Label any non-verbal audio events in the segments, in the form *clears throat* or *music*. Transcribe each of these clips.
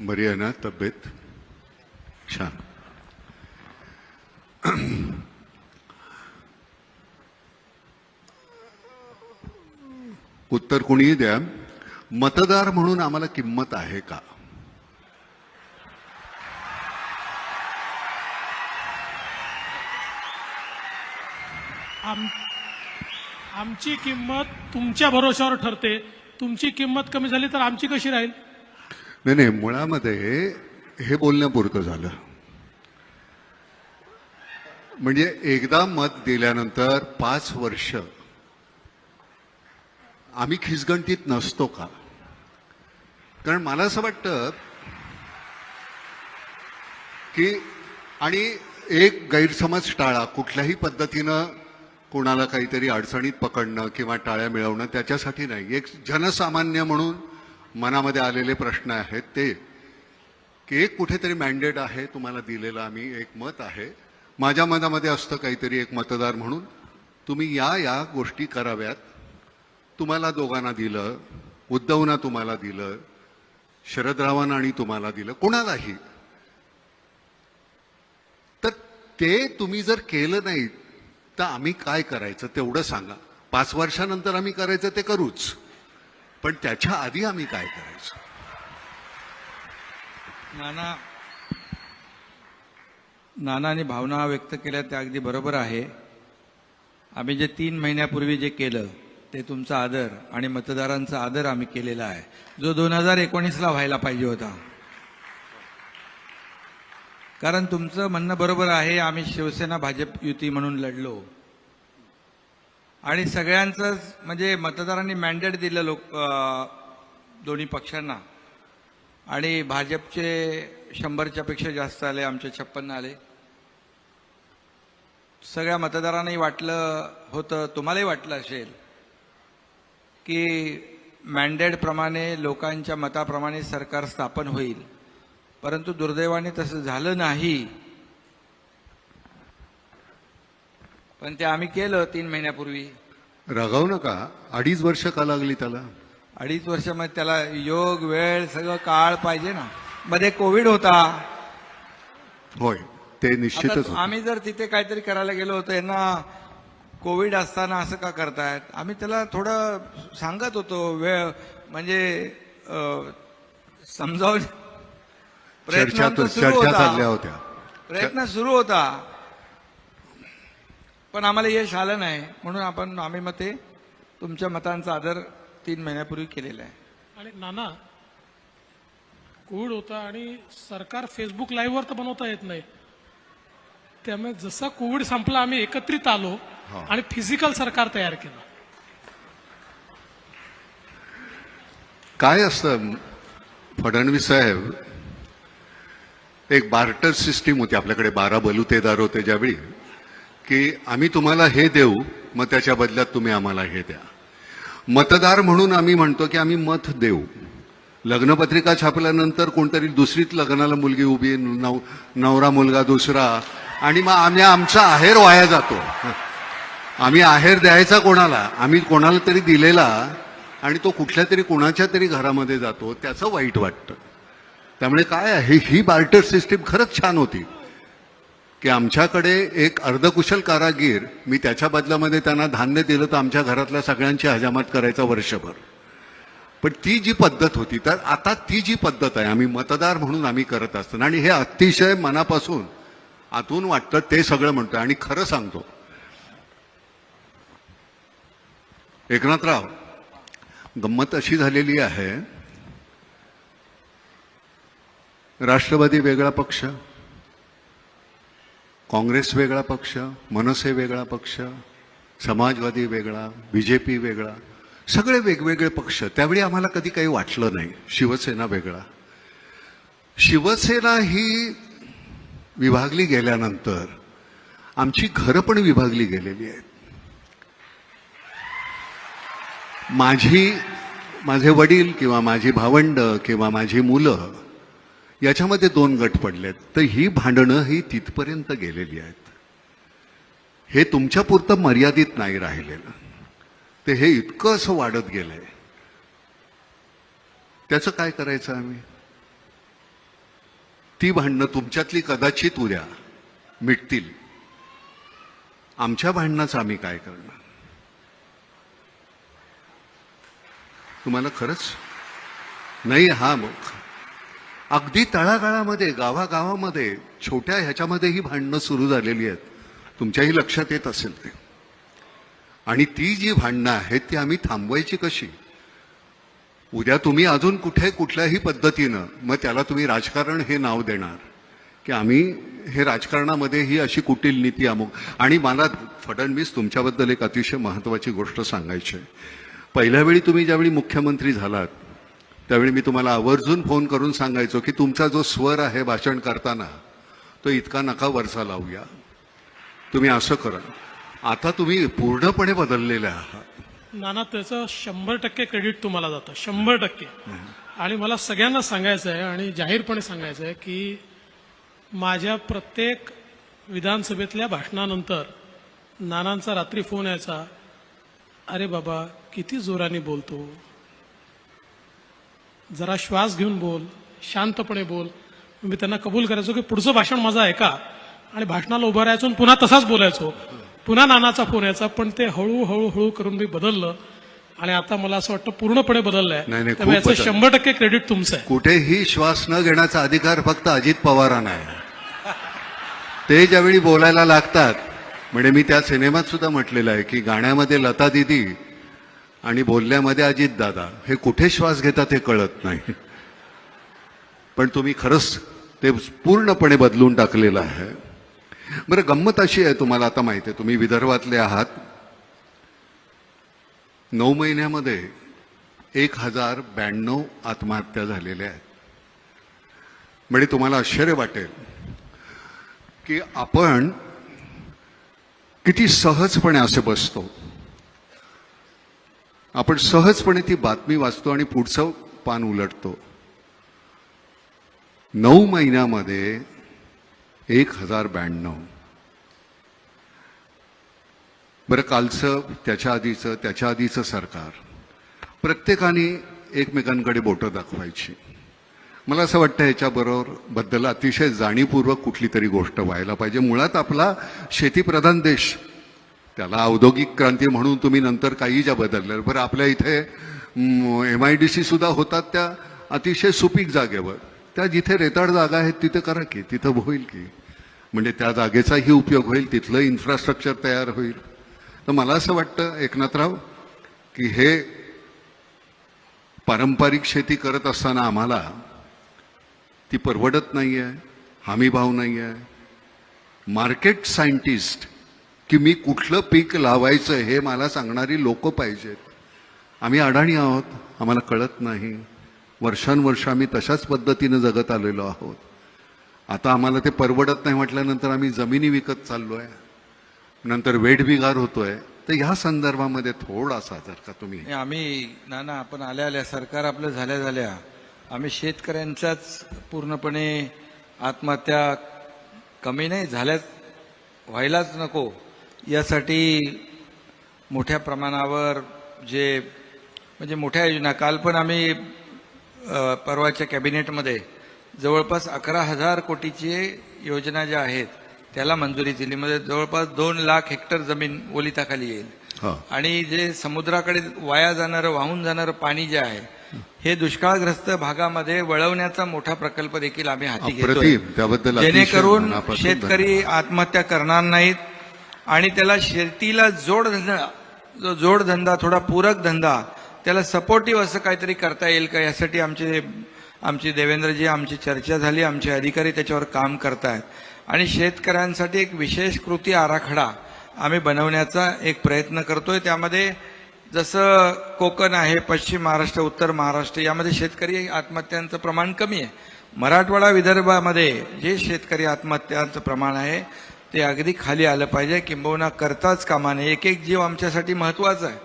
बरी आहे ना तब्येत छान. उत्तर कुणीही द्या. मतदार म्हणून आम्हाला किंमत आहे का? आम आमची किंमत तुमच्या भरोशावर ठरते. तुमची किंमत कमी झाली तर आमची कशी राहील? नाही नाही मुळामध्ये हे बोलण्यापुरतं झालं. म्हणजे एकदा मत दिल्यानंतर पाच वर्ष आम्ही खिसगंटीत नसतो का? कारण मला असं वाटतं की आणि एक गैरसमज टाळा कुठल्याही पद्धतीनं कोणाला काहीतरी अडचणीत पकडणं किंवा टाळ्या मिळवणं त्याच्यासाठी नाही. एक जनसामान्य म्हणून मनामध्ये आलेले प्रश्न आहेत ते. की एक कुठेतरी मॅन्डेट आहे तुम्हाला दिलेलं आम्ही एक मत आहे. माझ्या मनामध्ये असतं काहीतरी एक मतदार म्हणून. तुम्ही या या गोष्टी कराव्यात. तुम्हाला दोघांना दिलं उद्धवना तुम्हाला दिलं शरदरावांना आणि तुम्हाला दिलं कोणालाही. तर ते तुम्ही जर केलं नाही तर आम्ही काय करायचं तेवढं सांगा. पाच वर्षानंतर आम्ही करायचं ते करूच. पण त्याच्या आधी आम्ही काय करायचं? नाना नानाने भावना व्यक्त केल्या त्या अगदी बरोबर आहे. आम्ही जे तीन महिन्यापूर्वी जे केलं ते तुमचा आदर आणि मतदारांचा आदर आम्ही केलेला आहे. जो दोन हजार एकोणीसला व्हायला पाहिजे होता. कारण तुमचं म्हणणं बरोबर आहे आम्ही शिवसेना भाजप युती म्हणून लढलो. आणि सगळ्यांचंच म्हणजे मतदारांनी मॅन्डेट दिलं लोक दोन्ही पक्षांना. आणि भाजपचे शंभरच्यापेक्षा जास्त आले आमचे छप्पन्न आले. सगळ्या मतदारांनाही वाटलं होतं तुम्हालाही वाटलं असेल की मॅन्डेटप्रमाणे लोकांच्या मताप्रमाणे सरकार स्थापन होईल. परंतु दुर्दैवाने तसं झालं नाही. पण ते आम्ही केलं तीन महिन्यापूर्वी. रागावू नका. अडीच वर्ष का लागली त्याला? अडीच वर्षामध्ये त्याला योग वेळ सगळं काळ पाहिजे ना. मध्ये कोविड होता. होय ते निश्चितच होतं. आम्ही जर तिथे काहीतरी करायला गेलो होतो यांना कोविड असताना असं का करतायत? आम्ही त्याला थोडं सांगत होतो वेळ म्हणजे अं, समजावून. प्रयत्न आमचा सुरू चर्चा होता. चालल्या होत्या. प्रयत्न सुरू होता. पण आम्हाला यश आलं नाही. म्हणून आपण आम्ही मग ते तुमच्या मतांचा आदर तीन महिन्यापूर्वी केलेला आहे. आणि नाना कोविड होता आणि सरकार फेसबुक लाईव्हवर तर बनवता येत नाही. त्यामुळे जसा कोविड संपला आम्ही एकत्रित आलो हा. आणि फिजिकल सरकार तयार केलं. काय असतं फडणवीस साहेब? एक बार्टर सिस्टीम होती आपल्याकडे बारा बलुतेदार होते ज्यावेळी. की आम्ही तुम्हाला हे देऊ मग त्याच्या बदल्यात तुम्ही आम्हाला हे द्या. मतदार म्हणून आम्ही म्हणतो की आम्ही मत देऊ. लग्नपत्रिका छापल्यानंतर कोणतरी दुसरीच लग्नाला मुलगी उभी नव नवरा मुलगा दुसरा आणि मग आम्ही आमचा आहेर वाया जातो. आम्ही आहेर द्यायचा कोणाला? आम्ही कोणाला तरी दिलेला आणि तो कुठल्या तरी कोणाच्या तरी घरामध्ये जातो त्याचं वाईट वाटतं. त्यामुळे काय आहे ही बार्टर सिस्टीम खरंच छान होती. की आमच्याकडे एक अर्धकुशल कारागीर मी त्याच्या बदल्यामध्ये त्यांना धान्य दिलं तर आमच्या घरातल्या सगळ्यांची हजामत करायचा वर्षभर. पण ती जी पद्धत होती तर आता ती जी पद्धत आहे आम्ही मतदार म्हणून आम्ही करत असतो. आणि हे अतिशय मनापासून आतून वाटतं ते सगळं म्हणतो आणि खरं सांगतो एकनाथराव गंमत अशी झालेली आहे राष्ट्रवादी वेगळा पक्ष काँग्रेस वेगळा पक्ष मनसे वेगळा पक्ष समाजवादी वेगळा बीजेपी वेगळा सगळे वेगवेगळे पक्ष. त्यावेळी आम्हाला कधी काही वाटलं नाही. शिवसेना वेगळा. शिवसेना ही विभागली गेल्यानंतर आमची घरं पण विभागली गेलेली आहेत. माझी माझे वडील किंवा माझी भावंड किंवा माझी मुलं याच्यामध्ये दोन गट पडलेत. तर ही भांडणं ही तिथपर्यंत गेलेली आहेत. हे तुमच्यापुरतं मर्यादित नाही राहिलेलं. ते हे इतकं असं वाढत गेलंय. त्याचं काय करायचं आम्ही? ती भांडणं तुमच्यातली कदाचित उद्या मिटतील. आमच्या भांडणाचं आम्ही काय करणार? तुम्हाला खरंच? नाही हा मग. अगदी तळागाळामध्ये गावागावामध्ये छोट्या ह्याच्यामध्येही भांडणं सुरू झालेली आहेत. तुमच्याही लक्षात येत असेल ते. आणि ती जी भांडणं आहेत ती आम्ही थांबवायची कशी? उद्या तुम्ही अजून कुठे कुठल्याही पद्धतीनं मग त्याला तुम्ही राजकारण हे नाव देणार. की आम्ही हे राजकारणामध्ये ही अशी कुटील नीती अमुक आणि मला फडणवीस तुमच्याबद्दल एक अतिशय महत्वाची गोष्ट सांगायची आहे. पहिल्या वेळी तुम्ही ज्यावेळी मुख्यमंत्री झालात त्यावेळी मी तुम्हाला आवर्जून फोन करून सांगायचो की तुमचा जो स्वर आहे भाषण करताना तो इतका नका वरचा लावूया. तुम्ही असं करा. आता तुम्ही पूर्णपणे बदललेले आहात. नाना त्याचं शंभर टक्के क्रेडिट तुम्हाला जातं. शंभर टक्के. आणि मला सगळ्यांना सांगायचं आहे आणि जाहीरपणे सांगायचं आहे की माझ्या प्रत्येक विधानसभेतल्या भाषणानंतर नानांचा रात्री फोन यायचा अरे बाबा किती जोराने बोलतो. जरा श्वास घेऊन बोल शांतपणे बोल. मी त्यांना कबूल करायचो की पुढचं भाषण माझं ऐका आणि भाषणाला उभं राहायचो पुन्हा तसाच बोलायचो. पुन्हा नानाचा फोन यायचा पण ते हळू हळू करून मी बदललं. आणि आता मला असं वाटतं पूर्णपणे बदललंय. त्यामुळे याचं. शंभर टक्के क्रेडिट तुमचं आहे. कुठेही श्वास न घेण्याचा अधिकार फक्त अजित पवारांना आहे. ते ज्यावेळी बोलायला लागतात म्हणजे मी त्या सिनेमात सुद्धा म्हटलेलं आहे की गाण्यामध्ये लता दिदी आणि बोलण्यामध्ये अजित दादा हे कुठे श्वास घेतात हे कळत नाही. पण तुम्ही खरंच ते पूर्णपणे बदलून टाकलेलं आहे. बरं गंमत अशी आहे तुम्हाला आता माहिती आहे तुम्ही विदर्भातले आहात. नऊ महिन्यामध्ये एक हजार ब्याण्णव आत्महत्या झालेल्या आहेत. म्हणजे तुम्हाला आश्चर्य वाटेल की आपण किती सहजपणे असे बसतो. आपण सहजपणे ती बातमी वाचतो आणि पुढचं पान उलटतो. नऊ महिन्यामध्ये एक हजार ब्याण्णव. बरं कालचं त्याच्या आधीचं त्याच्या आधीचं सरकार. प्रत्येकाने एकमेकांकडे बोटं दाखवायची. मला असं वाटतं ह्याच्याबरोबरबद्दल अतिशय जाणीवपूर्वक कुठली तरी गोष्ट व्हायला पाहिजे. मुळात आपला शेतीप्रधान देश त्याला औद्योगिक क्रांती म्हणून तुम्ही नंतर काही ज्या बदलल्या. बरं आपल्या इथे एम आय डी सी सुद्धा होतात त्या अतिशय सुपीक जागेवर. त्या जिथे रेताड जागा आहेत तिथं करा की तिथं होईल की. म्हणजे त्या जागेचाही उपयोग होईल तिथलं इन्फ्रास्ट्रक्चर तयार होईल. तर मला असं वाटतं एकनाथराव की हे पारंपरिक शेती करत असताना आम्हाला ती परवडत नाही आहे हमीभाव नाही आहे मार्केट सायंटिस्ट की मी कुठलं पीक लावायचं हे मला सांगणारी लोक पाहिजेत. आम्ही अडाणी आहोत आम्हाला कळत नाही. वर्षानुवर्ष आम्ही तशाच पद्धतीनं जगत आलेलो आहोत. आता आम्हाला ते परवडत नाही म्हटल्यानंतर आम्ही जमिनी विकत चाललो आहे नंतर वेठबिगार होतोय. तर ह्या संदर्भामध्ये थोडासा जर का तुम्ही आम्ही ना ना आपण आल्या आल्या सरकार आपलं झाल्या झाल्या. आम्ही शेतकऱ्यांच्याच पूर्णपणे आत्महत्या कमी नाही झाल्याच व्हायलाच नको. यासाठी मोठ्या प्रमाणावर जे म्हणजे मोठ्या योजना काल पण आम्ही परवाच्या कॅबिनेटमध्ये जवळपास अकरा हजार कोटीची योजना ज्या आहेत त्याला मंजुरी दिली. म्हणजे जवळपास दोन लाख हेक्टर जमीन ओलिताखाली येईल. आणि जे समुद्राकडे वाया जाणारं वाहून जाणारं पाणी जे आहे हे दुष्काळग्रस्त भागामध्ये वळवण्याचा मोठा प्रकल्प देखील आम्ही हाती अतिशय जेणेकरून शेतकरी आत्महत्या करणार नाहीत आणि त्याला शेतीला जोडधंदा जो जोडधंदा थोडा पूरक धंदा त्याला सपोर्टिव्ह असं काहीतरी करता येईल का? यासाठी आमचे आमची देवेंद्रजी आमची चर्चा झाली आमचे अधिकारी त्याच्यावर काम करतायत. आणि शेतकऱ्यांसाठी एक विशेष कृती आराखडा आम्ही बनवण्याचा एक प्रयत्न करतोय. त्यामध्ये जसं कोकण आहे पश्चिम महाराष्ट्र उत्तर महाराष्ट्र यामध्ये शेतकरी आत्महत्यांचं प्रमाण कमी आहे. मराठवाडा विदर्भामध्ये जे शेतकरी आत्महत्यांचं प्रमाण आहे ते अगदी खाली आलं पाहिजे. किंबहुना करताच कामा नये. एक एक जीव आमच्यासाठी महत्त्वाचा आहे.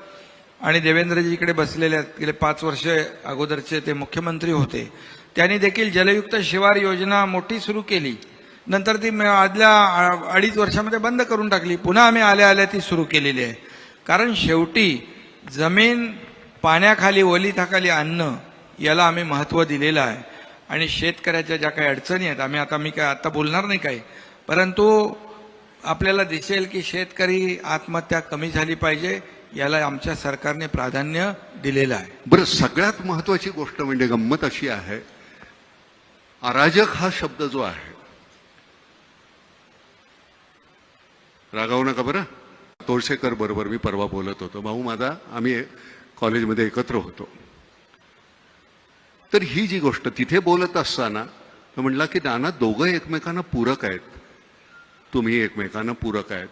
आणि देवेंद्रजी इकडे बसलेले आहेत. गेले पाच वर्ष अगोदरचे ते मुख्यमंत्री होते. त्यांनी देखील जलयुक्त शिवार योजना मोठी सुरू केली. नंतर ती आदल्या अडीच वर्षामध्ये बंद करून टाकली. पुन्हा आम्ही आल्या आल्या ती सुरू केलेली आहे. कारण शेवटी जमीन पाण्याखाली ओलिताखाली आणणं याला आम्ही महत्त्व दिलेलं आहे. आणि शेतकऱ्याच्या ज्या काही अडचणी आहेत आम्ही आता मी काय आता बोलणार नाही काही. परंतु आपल्याला दिसेल की शेतकरी आत्महत्या कमी झाली पाहिजे याला आमच्या सरकारने प्राधान्य दिलेलं आहे. बरं सगळ्यात महत्वाची गोष्ट म्हणजे गंमत अशी आहे अराजक हा शब्द जो आहे रागावू नका बरं. तोळसेकर बरोबर मी परवा बोलत होतो. भाऊ माझा आम्ही कॉलेजमध्ये एकत्र होतो. तर ही जी गोष्ट तिथे बोलत असताना तो म्हणला की नाना दोघं एकमेकांना पूरक आहेत. तुम्ही एकमेकांना पूरक आहेत.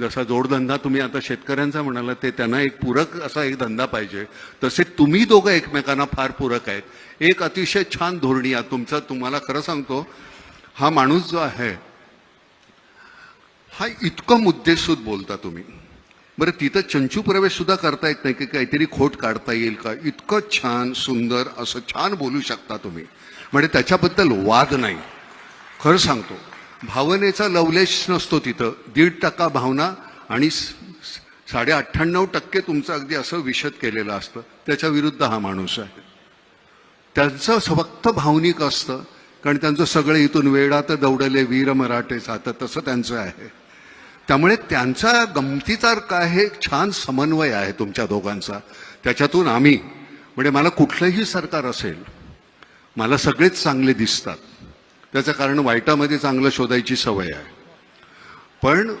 जसा जोडधंदा तुम्ही आता शेतकऱ्यांचा म्हणाला ते त्यांना एक पूरक असा एक धंदा पाहिजे. तसे तुम्ही दोघं एकमेकांना फार पूरक आहेत. एक अतिशय छान धोरणी आहे. तुमचा तुम्हाला खरं सांगतो हा माणूस जो आहे हा इतकं मुद्देसूद बोलता तुम्ही. बरं तिथं चंचू प्रवेश सुद्धा करता येत नाही की काहीतरी खोट काढता येईल का? इतकं छान सुंदर असं छान बोलू शकता तुम्ही. म्हणजे त्याच्याबद्दल वाद नाही. खरं सांगतो. भावनेचा लवलेश नसतो तिथं. दीड टक्का भावना आणि साडे अठ्ठ्याण्णव टक्के तुमचं अगदी असं विशद केलेलं असतं. त्याच्या विरुद्ध हा माणूस आहे. त्यांचं फक्त भावनिक असतं. कारण त्यांचं सगळे इथून वेळात दौडले वीर मराठे जातं. तसं त्यांचं आहे. त्यामुळे त्यांचा गमतीचा काय हे छान समन्वय आहे तुमच्या दोघांचा. त्याच्यातून आम्ही म्हणजे मला कुठलंही सरकार असेल मला सगळेच चांगले दिसतात. त्याचं कारण वाईटामध्ये चांगलं शोधायची सवय आहे. पण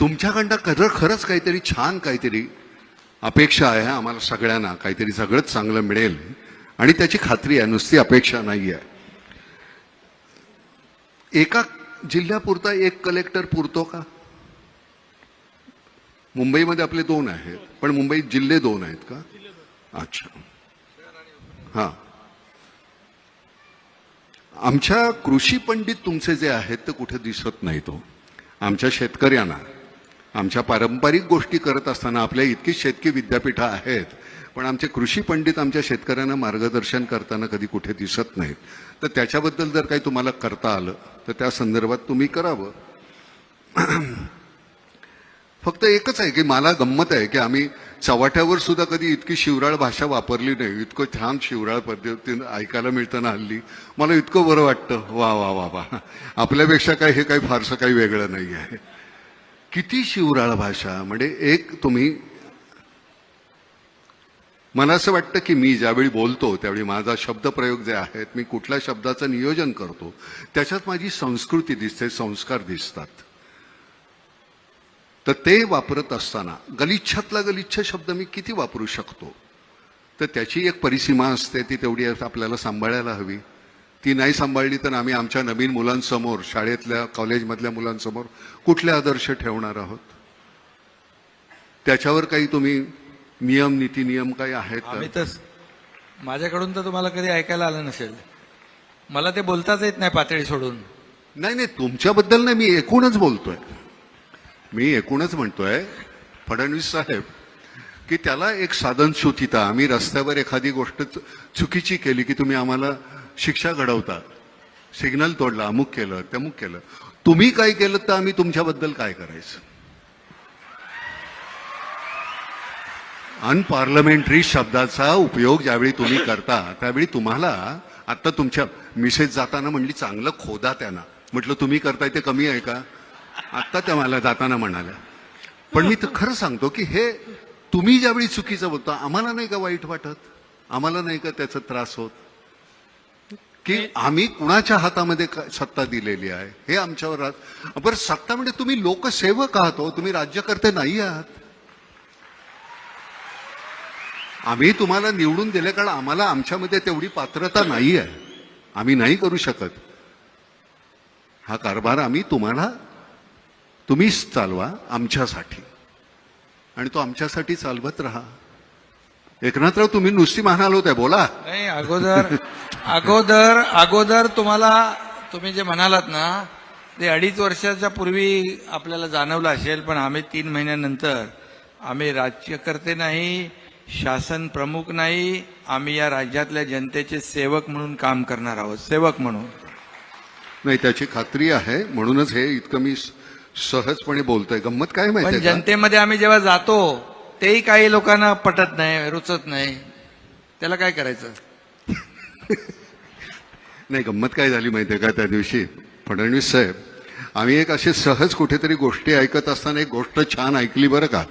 तुमच्याकडनं खरं खरंच काहीतरी छान काहीतरी अपेक्षा आहे आम्हाला सगळ्यांना काहीतरी सगळंच चांगलं मिळेल. आणि त्याची खात्री आहे नुसती अपेक्षा नाही आहे. एका जिल्ह्यापुरता एक कलेक्टर पुरतो का? मुंबईमध्ये आपले दोन आहेत पण मुंबईत जिल्हे दोन आहेत का? अच्छा. हां. आमच्या कृषी पंडित तुमचे जे आहेत ते कुठे दिसत नाही तो. आमच्या शेतकऱ्यांना आमच्या पारंपरिक गोष्टी करत असताना आपल्या इतकी शेतकी विद्यापीठं आहेत पण आमचे कृषी पंडित आमच्या शेतकऱ्यांना मार्गदर्शन करताना कधी कुठे दिसत नाहीत. तर त्याच्याबद्दल जर काही तुम्हाला करता आलं तर त्या संदर्भात तुम्ही करावं. *clears throat* फक्त एकच आहे की मला गंमत आहे की आम्ही चव्हाट्यावर सुद्धा कधी इतकी शिवराळ भाषा वापरली नाही इतकं छान शिवराळ पद्धतीनं ऐकायला मिळताना हल्ली. मला इतकं बरं वाटतं. वा वा वा वा. आपल्यापेक्षा काय हे काही फारसं काही वेगळं नाही आहे. किती शिवराळ भाषा म्हणजे एक तुम्ही मला असं वाटतं की मी ज्यावेळी बोलतो त्यावेळी माझा शब्दप्रयोग जे आहेत मी कुठल्या शब्दाचं नियोजन करतो त्याच्यात माझी संस्कृती दिसते संस्कार दिसतात. तर ते वापरत असताना गलिच्छातला गलिच्छ शब्द मी किती वापरू शकतो? तर त्याची एक परिसीमा असते ती तेवढी आपल्याला सांभाळायला हवी. ती नाही सांभाळली तर आम्ही आमच्या नवीन मुलांसमोर शाळेतल्या कॉलेजमधल्या मुलांसमोर कुठले आदर्श ठेवणार आहोत? त्याच्यावर काही तुम्ही नियम नीती नियम काही आहेत माझ्याकडून तर तुम्हाला कधी ऐकायला आलं नसेल. मला ते बोलताच येत नाही पातळी सोडून. नाही नाही तुमच्याबद्दल नाही मी एकूणच बोलतोय. मी एकूणच म्हणतोय फडणवीस साहेब की त्याला एक साधन सुचिता आम्ही रस्त्यावर एखादी गोष्ट चु- चुकीची केली की तुम्ही आम्हाला शिक्षा घडवता. सिग्नल तोडला अमुक केलं तमुक केलं. तुम्ही काय केलं तर आम्ही तुमच्याबद्दल काय करायचं? अनपार्लमेंटरी शब्दाचा उपयोग ज्यावेळी तुम्ही करता त्यावेळी तुम्हाला आता तुमच्या मिसेस जाताना म्हणली चांगलं खोदा त्यांना. म्हटलं तुम्ही करताय ते कमी आहे का? आत्ता त्या मला जाताना म्हणाल्या पण मी तर खरं सांगतो की हे तुम्ही ज्यावेळी चुकीचं बोलता आम्हाला नाही का वाईट वाटत? आम्हाला नाही का त्याचा त्रास होत? की आम्ही कुणाच्या हातामध्ये सत्ता दिलेली आहे? हे आमच्यावर बरं सत्ता म्हणजे तुम्ही लोकसेवक आहात हो तुम्ही राज्यकर्ते नाही आहात. आम्ही तुम्हाला निवडून दिले कारण आम्हाला आमच्यामध्ये तेवढी पात्रता नाही आहे. आम्ही नाही करू शकत. हा कारभार आम्ही तुम्हाला तुम्हीच चालवा आमच्यासाठी. आणि तो आमच्यासाठी चालवत राहा. एकनाथराव तुम्ही नुसती म्हणाल होत्या बोला. नाही अगोदर अगोदर अगोदर तुम्हाला तुम्ही जे म्हणालात ना ते अडीच वर्षाच्या पूर्वी आपल्याला जाणवलं असेल पण आम्ही तीन महिन्यानंतर आम्ही राज्यकर्ते नाही शासन प्रमुख नाही आम्ही या राज्यातल्या जनतेचे सेवक म्हणून काम करणार आहोत सेवक म्हणून. नाही त्याची खात्री आहे म्हणूनच हे इतकं मी सहजपणे बोलतोय. गंमत काय पण माहितीये का? जनतेमध्ये आम्ही जेव्हा जातो तेही काही लोकांना पटत नाही रुचत नाही. त्याला काय करायचं? *laughs* नाही गंमत काय झाली माहिती आहे का त्या दिवशी? फडणवीस साहेब आम्ही एक अशी सहज कुठेतरी गोष्टी ऐकत असताना एक गोष्ट छान ऐकली बरं का.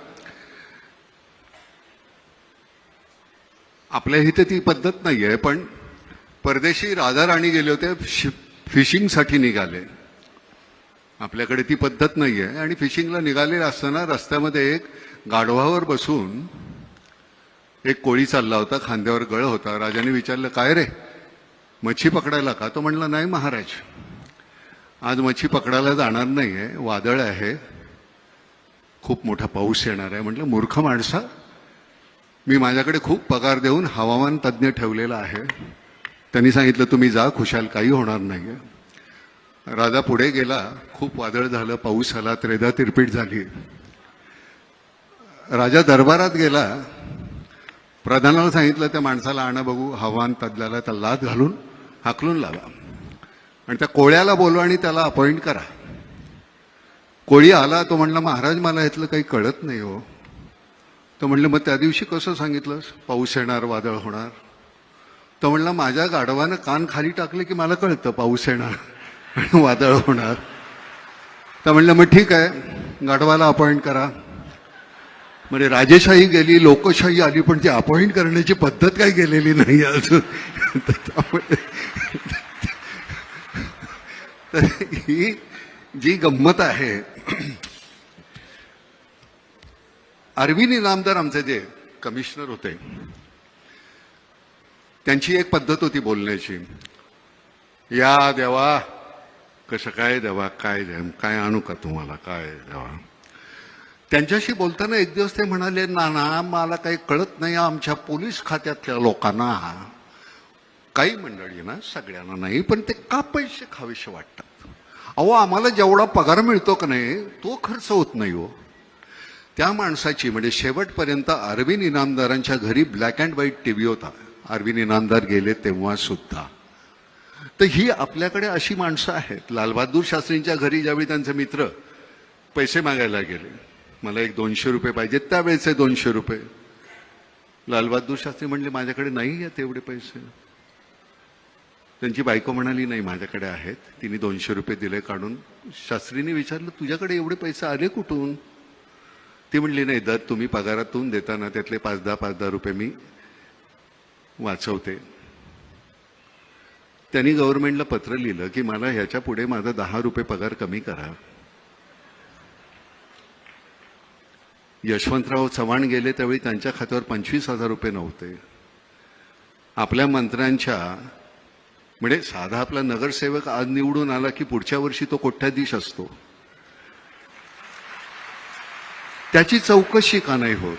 आपल्या इथे ती पद्धत नाही आहे पण परदेशी राजा राणी गेले होते फिशिंगसाठी निघाले. आपल्याकडे ती पद्धत नाही आहे आणि फिशिंगला निघालेले असताना रस्त्यामध्ये एक गाढवावर बसून एक कोळी चालला होता. खांद्यावर गळ होता. राजाने विचारलं काय रे? मच्छी पकडायला का? तो म्हणला नाही महाराज. आज मच्छी पकडायला जाणार नाही आहे वादळ आहे. खूप मोठा पाऊस येणार आहे. म्हटलं मूर्ख माणसा मी माझ्याकडे खूप पगार देऊन हवामान तज्ज्ञ ठेवलेला आहे. त्यांनी सांगितलं तुम्ही जा खुशाल काही होणार नाही आहे राजा पुढे गेला खूप वादळ झालं पाऊस आला त्रेधा तिरपीट झाली. राजा दरबारात गेला. प्रधानाला सांगितलं त्या माणसाला आणा बघू हवान तदलाला त्या लाद घालून हाकलून लावा. आणि त्या कोळ्याला बोलवा आणि त्याला अपॉइंट करा. कोळी आला तो म्हणला महाराज मला यातलं काही कळत नाही हो. तो म्हणलं मग त्या दिवशी कसं सांगितलंस? पाऊस येणार वादळ होणार. तो म्हणला माझ्या गाढवानं कान खाली टाकले की मला कळतं पाऊस येणार. आणि वादळ होणार. तर म्हणलं मग ठीक आहे गाढवाला अपॉइंट करा. म्हणजे राजेशाही गेली लोकशाही आली पण ती अपॉइंट करण्याची पद्धत काही गेलेली नाही अजून. तर ही जी गंमत आहे अरविंद इनामदार आमचे जे कमिशनर होते त्यांची एक पद्धत होती बोलण्याची. या देवा कसं काय देवा काय द्या काय आणू का तुम्हाला काय देवा? त्यांच्याशी बोलताना एक दिवस ते म्हणाले ना ना मला काही कळत नाही आमच्या पोलीस खात्यातल्या लोकांना काही मंडळी ना सगळ्यांना नाही पण ते का पैसे खावेसे वाटतात? अहो आम्हाला जेवढा पगार मिळतो का नाही तो खर्च होत नाही हो. त्या माणसाची म्हणजे शेवटपर्यंत अरविंद इनामदारांच्या घरी black and white T V होता. अरविंद इनामदार गेले तेव्हा सुद्धा तर ही आपल्याकडे अशी माणसं आहेत. लालबहादूर शास्त्रींच्या घरी ज्यावेळी त्यांचे मित्र पैसे मागायला गेले मला एक दोनशे रुपये पाहिजेत त्यावेळेचे दोनशे रुपये. लालबहादूर शास्त्री म्हणले माझ्याकडे नाही आहेत एवढे पैसे. त्यांची बायको म्हणाली नाही माझ्याकडे आहेत. तिने दोनशे रुपये दिले काढून. शास्त्रीने विचारलं तुझ्याकडे एवढे पैसे आले कुठून? ती म्हणली नाही दर तुम्ही पगारातून देताना त्यातले पाच दहा पाच दहा रुपये मी वाचवते. त्यांनी गव्हर्नमेंटला पत्र लिहिलं की मला ह्याच्या पुढे माझा दहा रुपये पगार कमी करा. यशवंतराव चव्हाण गेले त्यावेळी त्यांच्या खात्यावर पंचवीस हजार रुपये नव्हते. आपल्या मंत्र्यांच्या म्हणजे साधा आपला नगरसेवक आज निवडून आला की पुढच्या वर्षी तो कोट्याधीश असतो. त्याची चौकशी का नाही होत?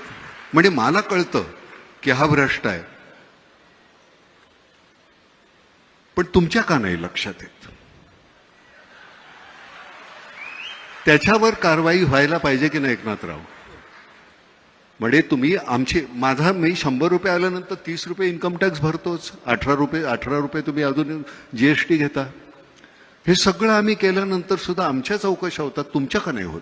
म्हणजे मला कळतं की हा भ्रष्ट आहे. पण तुमच्या का नाही लक्षात येत? त्याच्यावर कारवाई व्हायला पाहिजे की नाही एकनाथराव? म्हणजे तुम्ही आमची माझा मी शंभर रुपये आल्यानंतर तीस रुपये इन्कम टॅक्स भरतोच. अठरा रुपये अठरा रुपये तुम्ही अजून जी एस टी घेता. हे सगळं आम्ही केल्यानंतर सुद्धा आमच्या चौकशा होतात तुमच्या का नाही होत?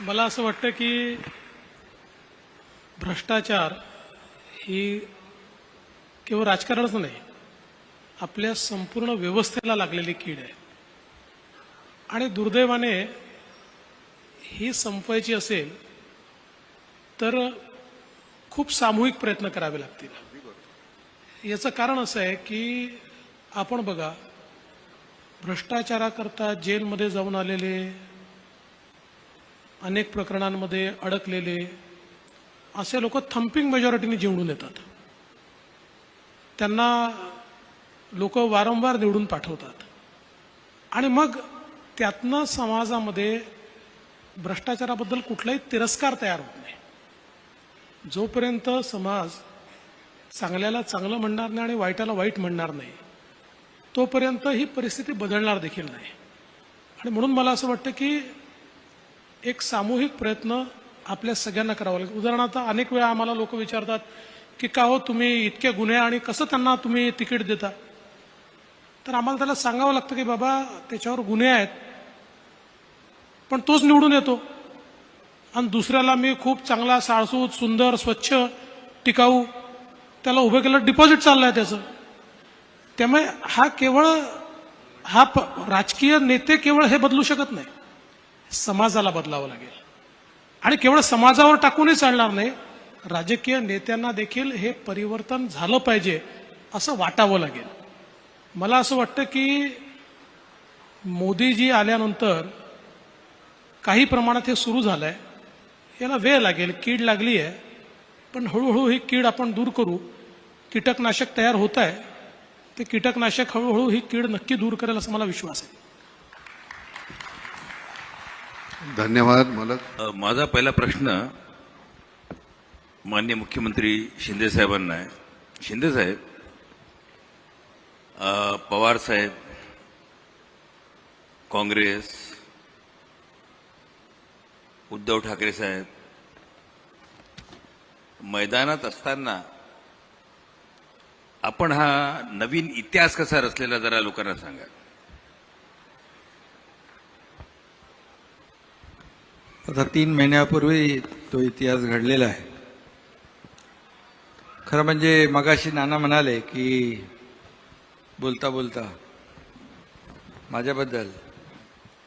मला असं वाटतं की भ्रष्टाचार ही केवळ राजकारणच नाही आपल्या संपूर्ण व्यवस्थेला लागलेली कीड आहे. आणि दुर्दैवाने ही संपवायची असेल तर खूप सामूहिक प्रयत्न करावे लागतील. याचं कारण असं आहे की आपण बघा भ्रष्टाचाराकरता जेलमध्ये जाऊन आलेले अनेक प्रकरणांमध्ये अडकलेले असे लोक थम्पिंग मेजॉरिटीने निवडून येतात. त्यांना लोक वारंवार निवडून पाठवतात. आणि मग त्यातनं समाजामध्ये भ्रष्टाचाराबद्दल कुठलाही तिरस्कार तयार होत नाही. जोपर्यंत समाज चांगल्याला चांगलं म्हणणार नाही आणि वाईटाला वाईट म्हणणार नाही तोपर्यंत ही परिस्थिती बदलणार देखील नाही. आणि म्हणून मला असं वाटतं की एक सामूहिक प्रयत्न आपल्या सगळ्यांना करावं लागेल. उदाहरणार्थ अनेक वेळा आम्हाला लोक विचारतात की का हो तुम्ही इतके गुन्हे आणि कसं त्यांना तुम्ही तिकीट देता? तर आम्हाला त्याला सांगावं लागतं की बाबा त्याच्यावर गुन्हे आहेत पण तोच निवडून येतो. आणि दुसऱ्याला मी खूप चांगला साळसूत सुंदर स्वच्छ टिकाऊ त्याला उभे केलं डिपॉझिट चाललं आहे त्याचं. त्यामुळे हा केवळ हा प राजकीय नेते केवळ हे बदलू शकत नाही. समाजाला बदलावं लागेल. आणि केवळ समाजावर टाकूनही चालणार नाही राजकीय नेत्यांना देखील हे परिवर्तन झालं पाहिजे असं वाटावं लागेल. मला असं वाटतं की मोदीजी आल्यानंतर काही प्रमाणात हे सुरू झालं आहे याला वेळ लागेल कीड लागली आहे. पण हळूहळू ही कीड आपण दूर करू. कीटकनाशक तयार होत आहे. ते कीटकनाशक हळूहळू ही कीड नक्की दूर करेल असा मला विश्वास आहे. धन्यवाद मला माझा पहिला प्रश्न मान्य मुख्यमंत्री शिंदे साहेबांना आहे. शिंदे साहेब पवार साहेब काँग्रेस उद्धव ठाकरे साहेब मैदानात असताना आपण हा नवीन इतिहास कसा रचलेला जरा लोकांना सांगा. आता तीन महिन्यापूर्वी तो इतिहास घडलेला आहे. खरं म्हणजे मगाशी नाना म्हणाले की बोलता बोलता माझ्याबद्दल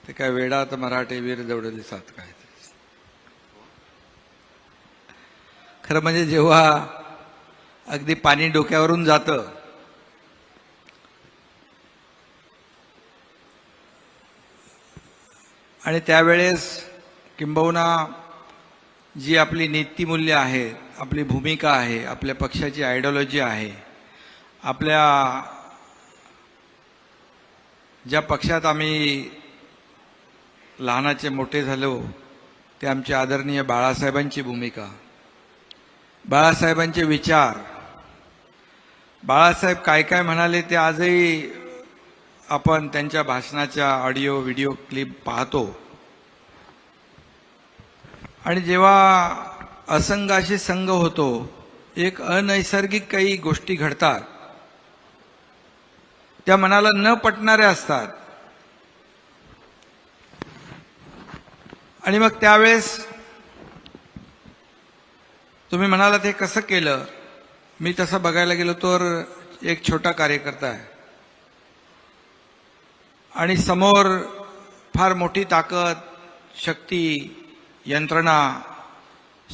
ते काय वेडात मराठे वीर जवळले सात काय खरं म्हणजे जेव्हा अगदी पाणी डोक्यावरून जातं आणि त्यावेळेस किंबहुना जी आपली नीतिमूल्य आहेत आपली भूमिका आहे आपल्या पक्षाची आयडिओलॉजी आहे आपल्या ज्या पक्षात आम्ही लहानाचे मोठे झालो ते आमचे आदरणीय बाळासाहेबांची भूमिका. बाळासाहेबांचे विचार. बाळासाहेब काय काय म्हणाले ते आजही आपण त्यांच्या भाषणाच्या ऑडिओ व्हिडिओ क्लिप पाहतो. आणि जेव्हा असंगाशी संघ होतो एक अनैसर्गिक काही गोष्टी घडतात. त्या मनाला न पटणाऱ्या असतात. आणि मग त्यावेळेस तुम्ही म्हणालात हे कसं केलं? मी तसं बघायला गेलो तर एक छोटा कार्यकर्ता आहे. आणि समोर फार मोठी ताकद शक्ती यंत्रणा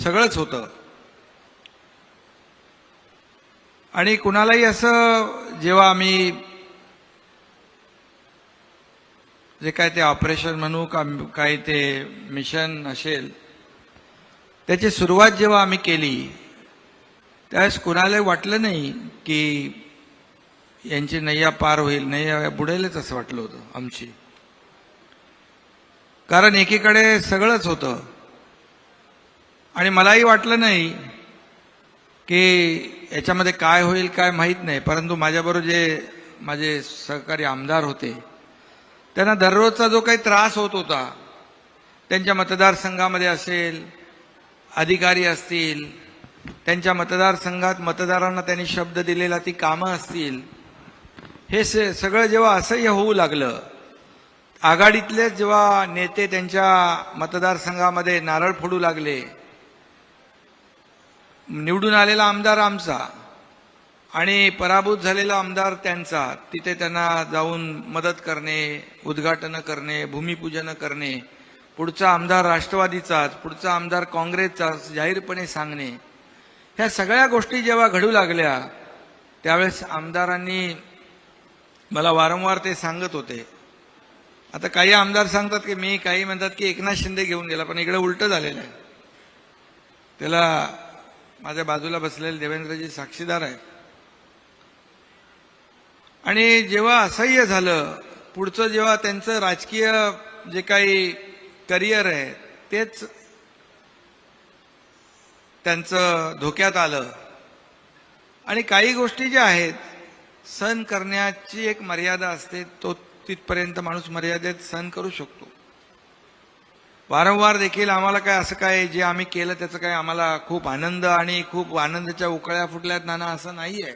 सगळंच होतं. आणि कुणालाही असं जेव्हा आम्ही जे काय ते ऑपरेशन म्हणू का काय ते मिशन असेल त्याची सुरुवात जेव्हा आम्ही केली त्यावेळेस कुणालाही वाटलं नाही की यांची नैया पार होईल. नैया बुडेलच असं वाटलं होतं आमची. कारण एकीकडे सगळंच होतं. आणि मलाही वाटलं नाही की याच्यामध्ये काय होईल काय माहीत नाही. परंतु माझ्याबरोबर जे माझे सहकारी आमदार होते त्यांना दररोजचा जो काही त्रास होत होता त्यांच्या मतदारसंघामध्ये असेल अधिकारी असतील त्यांच्या मतदारसंघात मतदारांना त्यांनी शब्द दिलेला ती कामं असतील हे से सगळं जेव्हा असह्य होऊ लागलं आघाडीतलेच जेव्हा नेते त्यांच्या मतदारसंघामध्ये नारळ फोडू लागले निवडून आलेला आमदार आमचा आणि पराभूत झालेला आमदार त्यांचा तिथे त्यांना जाऊन मदत करणे उद्घाटनं करणे भूमिपूजन करणे पुढचा आमदार राष्ट्रवादीचाच पुढचा आमदार काँग्रेसचाच जाहीरपणे सांगणे. ह्या सगळ्या गोष्टी जेव्हा घडू लागल्या त्यावेळेस आमदारांनी मला वारंवार ते सांगत होते. आता काही आमदार सांगतात की मी काही म्हणतात की एकनाथ शिंदे घेऊन गेला पण इकडे उलट झालेलं आहे. त्याला माझ्या बाजूला बसलेले देवेंद्रजी साक्षीदार आहेत. आणि जेव्हा असह्य झालं पुढचं जेव्हा त्यांचं राजकीय जे काही करिअर आहे तेच त्यांचं धोक्यात आलं. आणि काही गोष्टी ज्या आहेत सहन करण्याची एक मर्यादा असते तो तिथपर्यंत माणूस मर्यादेत सहन करू शकतो. वारंवार देखील आम्हाला काय असं काय जे आम्ही केलं त्याचं काय आम्हाला खूप आनंद आणि खूप आनंदाच्या उकळ्या फुटल्यात नाना असं नाही आहे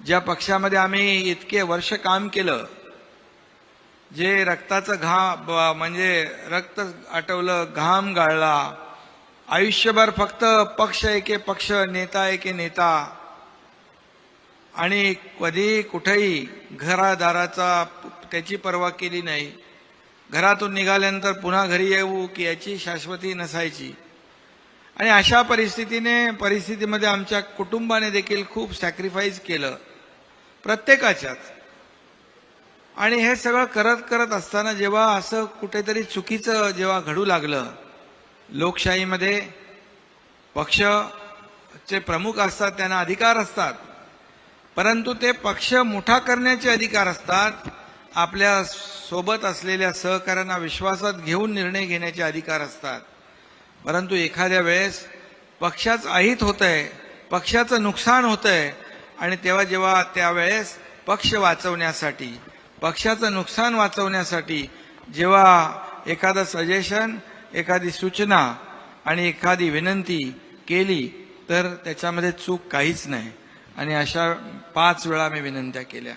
ज्या पक्षामध्ये आम्ही इतके वर्ष काम केलं जे रक्ताचं घा म्हणजे रक्त आटवलं घाम गाळला आयुष्यभर फक्त पक्ष एके पक्ष नेता एके नेता आणि कधी कुठेही घरादाराचा त्याची पर्वा केली नाही घरातून निघाल्यानंतर पुन्हा घरी येऊ की याची शाश्वती नसायची. आणि अशा परिस्थितीने परिस्थितीमध्ये आमच्या कुटुंबाने देखील खूप सॅक्रिफाईस केलं. प्रत्येकाच्याच. आणि हे सगळं करत करत असताना जेव्हा असं कुठेतरी चुकीचं जेव्हा घडू लागलं लोकशाहीमध्ये पक्षचे प्रमुख असतात त्यांना अधिकार असतात. परंतु ते पक्ष मोठा करण्याचे अधिकार असतात. आपल्यासोबत असलेल्या सहकाऱ्यांना विश्वासात घेऊन निर्णय घेण्याचे अधिकार असतात. परंतु एखाद्या वेळेस पक्षाचं आहित होत आहे पक्षाचं नुकसान होत आहे आणि तेव्हा जेव्हा त्यावेळेस पक्ष वाचवण्यासाठी पक्षाचं नुकसान वाचवण्यासाठी जेव्हा एखादं सजेशन एखादी सूचना आणि एखादी विनंती केली तर त्याच्यामध्ये चूक काहीच नाही. आणि अशा पाच वेळा मी विनंत्या केल्या.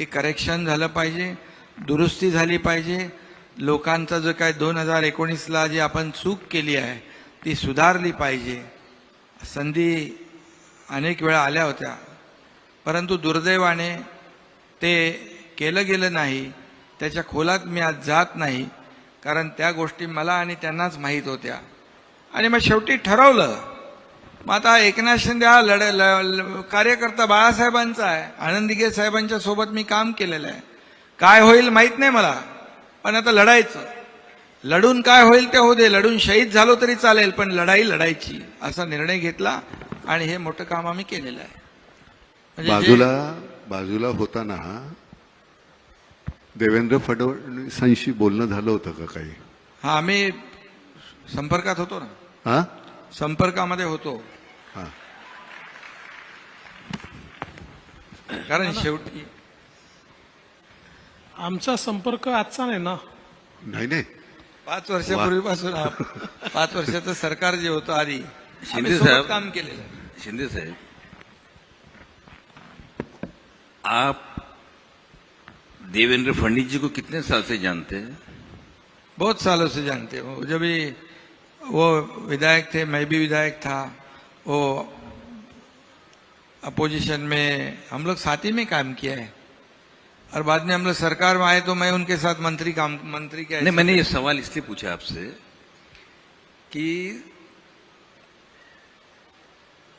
की करेक्शन झालं पाहिजे दुरुस्ती झाली पाहिजे. लोकांचा जो काय दोन हजार एकोणीसला जी आपण चूक केली आहे ती सुधारली पाहिजे. संधी अनेक वेळा आल्या होत्या. परंतु दुर्दैवाने ते केलं गेलं नाही. त्याच्या खोलात मी आज जात नाही. कारण त्या गोष्टी मला आणि त्यांनाच माहीत होत्या. आणि मग शेवटी ठरवलं मग आता एकनाथ शिंदे हा लढ कार्यकर्ता बाळासाहेबांचा आहे. आनंद दिघे साहेबांच्या सोबत मी काम केलेलं आहे. काय होईल माहीत नाही मला पण आता लढायचं. लढून काय होईल ते होऊ दे. लढून शहीद झालो तरी चालेल पण लढाई लढायची असा निर्णय घेतला आणि हे मोठं काम आम्ही केलेलं आहे. म्हणजे बाजूला बाजूला होताना देवेंद्र फडणवीसांशी बोलणं झालं होतं का काही? हा आम्ही संपर्कात होतो ना. हा? संपर्कामध्ये होतो. हा. कारण शेवटी आमचा संपर्क आजचा नाही ना? नाही नाही. पाच वर्षापूर्वीपासून आप- *laughs* पाच वर्षाचं सरकार जे होतं आधी आम्ही शिंदे सोबत साहेब. काम केलेलं. आहे. शिंदे साहब आप देवेंद्र फडणवीस जी को कितने साल से जानते हैं? बहुत सालों से जानते हो। जब भी वो विधायक थे मैं भी विधायक था। वो अपोजिशन में हम लोग साथ ही में काम किया है और बाद में हम लोग सरकार में आए तो मैं उनके साथ मंत्री काम मंत्री के नहीं मैंने ये सवाल इसलिए पूछा आपसे कि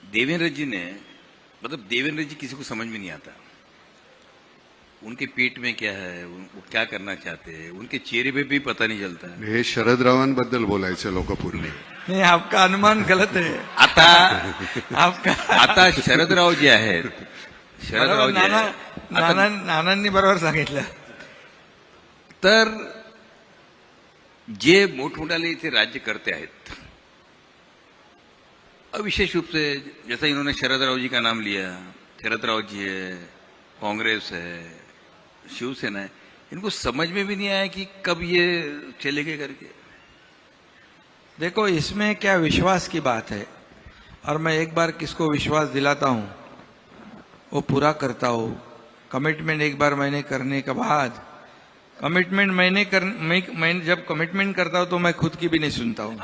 देवेंद्र जी ने मतलब देवेंद्र जी किसी को समझ में नहीं आता। उनके पेट में क्या है? वो क्या करना चाहते हैं? उनके चेहरे पे भी पता नहीं चलता है। हे शरदरावांबद्दल बोलायचं लोक पूर्वी नहीं आपका अनुमान गलत है। आता आपका आता शरदराव जे आहेत। शरदराव बरोबर, जे नाना आहेत, आता नाना- नानांनी बरोबर सांगितलं. तर जे मोठमोठाले इथे राज्य करते आहेत अब विशेष रूप से जैसा इन्होंने शरद राव जी का नाम लिया शरद राव जी है कांग्रेस है शिवसेना है। इनको समझ में भी नहीं आया कि कब ये चलेंगे करके। देखो इसमें क्या विश्वास की बात है और मैं एक बार किसको विश्वास दिलाता हूँ वो पूरा करता हूँ। कमिटमेंट एक बार मैंने करने के बाद कमिटमेंट मैंने कर मैं, मैं जब कमिटमेंट करता हूँ तो मैं खुद की भी नहीं सुनता हूँ।